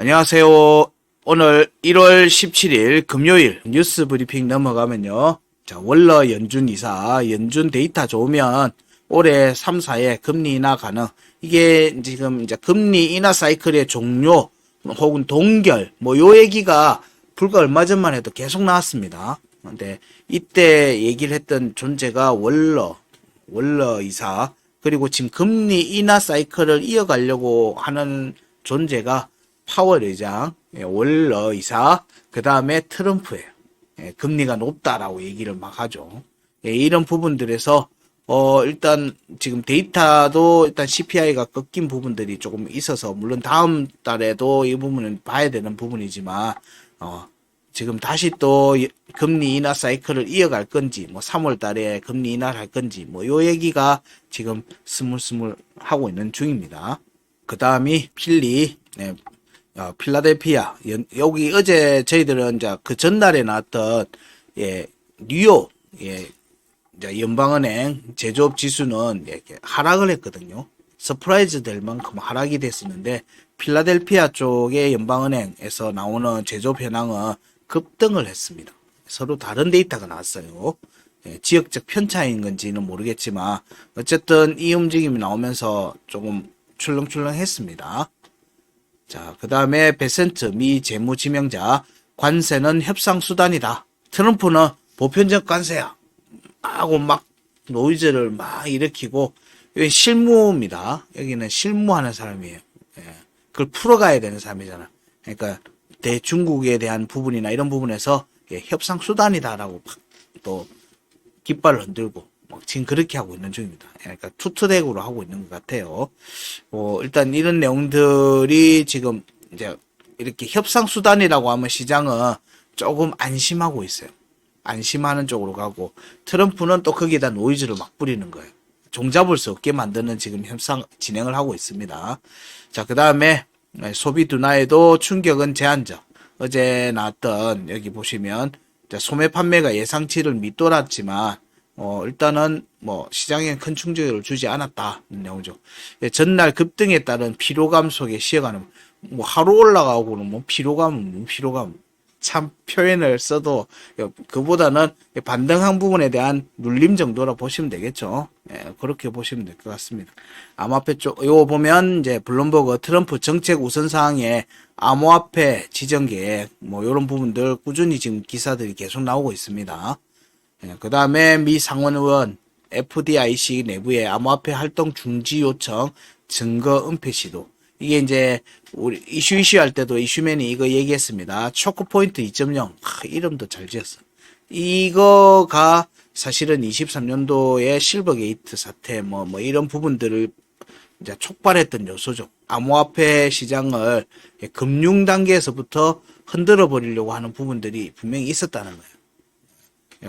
안녕하세요. 오늘 1월 17일 금요일 뉴스 브리핑 넘어가면요. 자, 월러 연준 이사, 연준 데이터 좋으면 올해 3, 4에 금리 인하 가능. 이게 지금 이제 금리 인하 사이클의 종료 혹은 동결, 뭐 요 얘기가 불과 얼마 전만 해도 계속 나왔습니다. 근데 이때 얘기를 했던 존재가 월러, 월러 이사, 그리고 지금 금리 인하 사이클을 이어가려고 하는 존재가 파월 의장, 예, 월러 이사, 그 다음에 트럼프예요. 예, 금리가 높다라고 얘기를 막 하죠. 예, 이런 부분들에서 어 일단 지금 데이터도 일단 CPI가 꺾인 부분들이 조금 있어서 물론 다음 달에도 이 부분은 봐야 되는 부분이지만 어 지금 다시 또 이- 금리 인하 사이클을 이어갈 건지 뭐 3월 달에 금리 인하를 할 건지 뭐 요 얘기가 지금 스물스물 하고 있는 중입니다. 그 다음이 필리 네, 어, 필라델피아 연- 여기 어제 저희들은 이제 그 전날에 나왔던 예 뉴욕 예 이제 연방은행 제조업 지수는 이렇게 하락을 했거든요. 서프라이즈 될 만큼 하락이 됐었는데 필라델피아 쪽의 연방은행에서 나오는 제조업 현황은 급등을 했습니다. 서로 다른 데이터가 나왔어요. 예, 지역적 편차인 건지는 모르겠지만 어쨌든 이 움직임이 나오면서 조금 출렁출렁했습니다. 자, 그 다음에 베센트 미 재무지명자 관세는 협상 수단이다. 트럼프는 보편적 관세야. 하고 막 노이즈를 막 일으키고 여기 실무입니다. 여기는 실무하는 사람이에요. 예. 그걸 풀어가야 되는 사람이잖아. 그러니까 대중국에 대한 부분이나 이런 부분에서 예, 협상 수단이다라고 팍또 깃발을 흔들고 막 지금 그렇게 하고 있는 중입니다. 예, 그러니까 투투덱으로 하고 있는 것 같아요. 뭐 일단 이런 내용들이 지금 이제 이렇게 협상 수단이라고 하면 시장은 조금 안심하고 있어요. 안심하는 쪽으로 가고 트럼프는 또 거기에다 노이즈를 막 뿌리는 거예요. 종잡을 수 없게 만드는 지금 협상 진행을 하고 있습니다. 자, 그 다음에 소비 둔화에도 충격은 제한적. 어제 나왔던 여기 보시면 자, 소매 판매가 예상치를 밑돌았지만 어, 일단은 뭐 시장에 큰 충격을 주지 않았다는 내용이죠. 예, 전날 급등에 따른 피로감 속에 쉬어가는 뭐 하루 올라가고는 뭐 피로감은 뭐 피로감 참 표현을 써도 그보다는 반등한 부분에 대한 눌림 정도라 보시면 되겠죠. 예, 그렇게 보시면 될 것 같습니다. 암호화폐 쪽, 요거 보면 이제 블룸버그 트럼프 정책 우선 사항에 암호화폐 지정 계획, 뭐 요런 부분들 꾸준히 지금 기사들이 계속 나오고 있습니다. 예, 그 다음에 미 상원의원 FDIC 내부의 암호화폐 활동 중지 요청 증거 은폐 시도. 이게 이제 우리 이슈 이슈 할 때도 이슈맨이 이거 얘기했습니다. 초코 포인트 2.0. 하, 이름도 잘 지었어. 이거가 사실은 23년도에 실버게이트 사태 뭐뭐 이런 부분들을 이제 촉발했던 요소죠. 암호화폐 시장을 금융 단계에서부터 흔들어 버리려고 하는 부분들이 분명히 있었다는 거예요.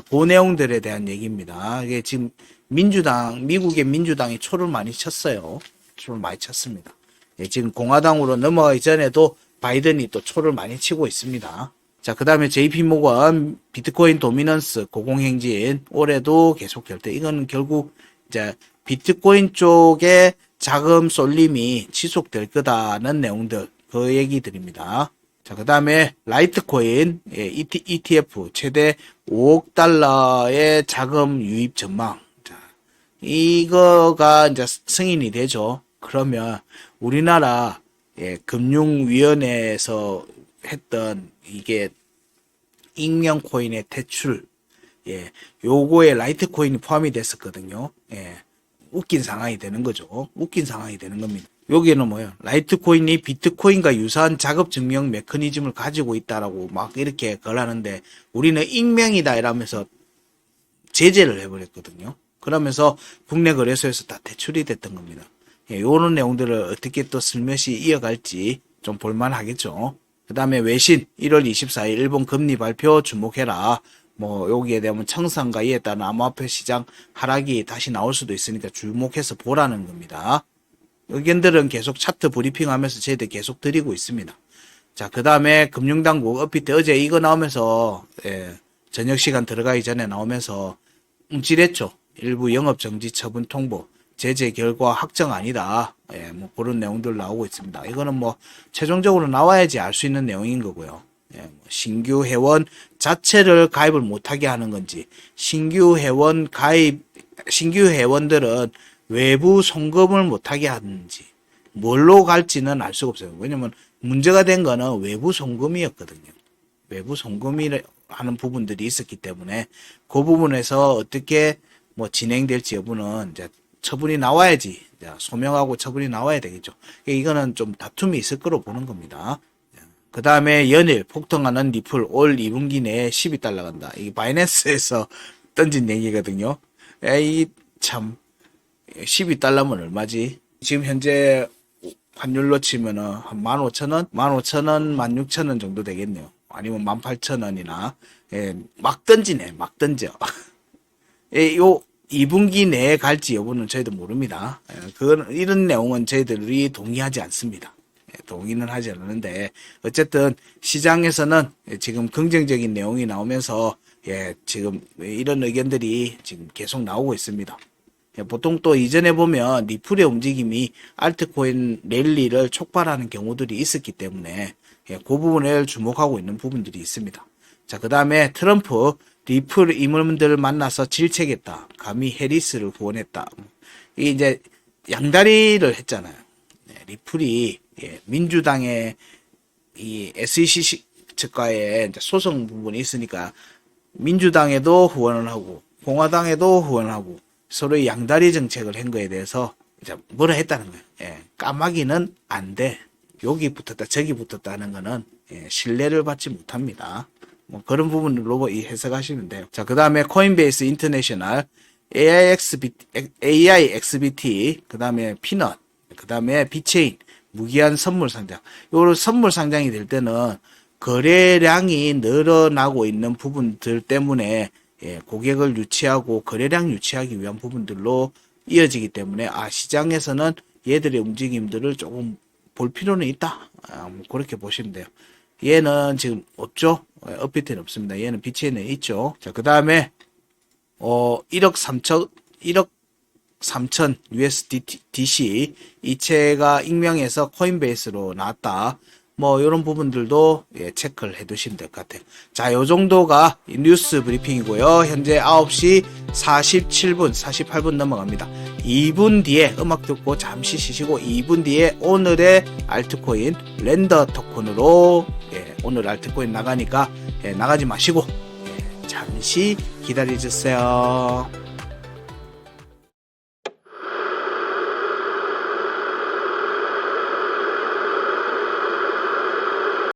그 내용들에 대한 얘기입니다. 이게 지금 민주당, 미국의 민주당이 초를 많이 쳤어요. 초를 많이 쳤습니다. 예, 지금 공화당으로 넘어가기 전에도 바이든이 또 초를 많이 치고 있습니다. 자, 그 다음에 JP 모건 비트코인 도미넌스 고공행진 올해도 계속 결대. 이거는 결국 이제 비트코인 쪽에 자금 쏠림이 지속될 거다는 내용들, 그 얘기들입니다. 자, 그 다음에 라이트코인 예, ET, ETF 최대 5억 달러의 자금 유입 전망. 자, 이거가 이제 승인이 되죠. 그러면 우리나라 예, 금융위원회에서 했던 이게 익명 코인의 대출 예, 요거에 라이트 코인이 포함이 됐었거든요. 예. 웃긴 상황이 되는 거죠. 웃긴 상황이 되는 겁니다. 여기는 뭐예요? 라이트 코인이 비트코인과 유사한 작업 증명 메커니즘을 가지고 있다라고 막 이렇게 걸하는데 우리는 익명이다 이러면서 제재를 해버렸거든요. 그러면서 국내 거래소에서 다 대출이 됐던 겁니다. 예, 요런 내용들을 어떻게 또 슬며시 이어갈지 좀 볼만하겠죠. 그 다음에 외신 1월 24일 일본 금리 발표 주목해라. 뭐 여기에 대한 청산과 이에 따른 암호화폐 시장 하락이 다시 나올 수도 있으니까 주목해서 보라는 겁니다. 의견들은 계속 차트 브리핑하면서 저희들 계속 드리고 있습니다. 자, 그 다음에 금융당국 업비트 어제 이거 나오면서 예, 저녁 시간 들어가기 전에 나오면서 움찔했죠. 일부 영업정지 처분 통보 제재 결과 확정 아니다. 예, 뭐 그런 내용들 나오고 있습니다. 이거는 뭐 최종적으로 나와야지 알 수 있는 내용인 거고요. 예, 뭐 신규 회원 자체를 가입을 못하게 하는 건지 신규 회원 가입 신규 회원들은 외부 송금을 못하게 하는지 뭘로 갈지는 알 수가 없어요. 왜냐면 문제가 된 거는 외부 송금이었거든요. 외부 송금이 하는 부분들이 있었기 때문에 그 부분에서 어떻게 뭐 진행될지 여부는 이제 처분이 나와야지 소명하고 처분이 나와야 되겠죠. 이거는 좀 다툼이 있을 거로 보는 겁니다. 그 다음에 연일 폭등하는 리플 올 2분기 내에 12달러 간다. 이게 바이낸스에서 던진 얘기거든요. 에이 참 12달러면 얼마지? 지금 현재 환율로 치면은 한 15,000원, 15,000원, 16,000원 정도 되겠네요. 아니면 18,000원이나 예, 막 던지네, 막 던져. 예, 요 2분기 내에 갈지 여부는 저희도 모릅니다. 예, 그 이런 내용은 저희들이 동의하지 않습니다. 예, 동의는 하지 않는데 어쨌든 시장에서는 예, 지금 긍정적인 내용이 나오면서 예, 지금 이런 의견들이 지금 계속 나오고 있습니다. 예, 보통 또 이전에 보면 리플의 움직임이 알트코인 랠리를 촉발하는 경우들이 있었기 때문에 예, 그 부분을 주목하고 있는 부분들이 있습니다. 자, 그 다음에 트럼프 리플 임원들을 만나서 질책했다. 감히 해리스를 후원했다. 이게 이제 양다리를 했잖아요. 네, 리플이 예, 민주당의 이 SEC 측과의 소송 부분이 있으니까 민주당에도 후원을 하고 공화당에도 후원을 하고 서로의 양다리 정책을 한 거에 대해서 이제 뭐라 했다는 거예요. 예, 까마귀는 안 돼. 여기 붙었다 저기 붙었다 하는 거는 예, 신뢰를 받지 못합니다. 뭐 그런 부분으로 이 해석하시면 돼요. 자, 그 다음에 코인베이스 인터내셔널, AIXBT, AIXBT, 그 다음에 피넛, 그 다음에 비체인, 무기한 선물 상장. 요런 선물 상장이 될 때는 거래량이 늘어나고 있는 부분들 때문에 예, 고객을 유치하고 거래량 유치하기 위한 부분들로 이어지기 때문에 아 시장에서는 얘들의 움직임들을 조금 볼 필요는 있다. 아, 뭐 그렇게 보시면 돼요. 얘는 지금 없죠. 예, 업비트는 없습니다. 얘는 비치에는 있죠. 자, 그 다음에 어 1억 3천 1억 3천 USDC 이체가 익명해서 코인베이스로 나왔다. 뭐 이런 부분들도 예, 체크를 해 두시면 될 것 같아요. 자, 요 정도가 이 뉴스 브리핑이고요. 현재 9시 47분, 48분 넘어갑니다. 2분 뒤에 음악 듣고 잠시 쉬시고 2분 뒤에 오늘의 알트코인 렌더 토큰으로 예, 오늘 알트코인 나가니까 예, 나가지 마시고 예, 잠시 기다려 주세요.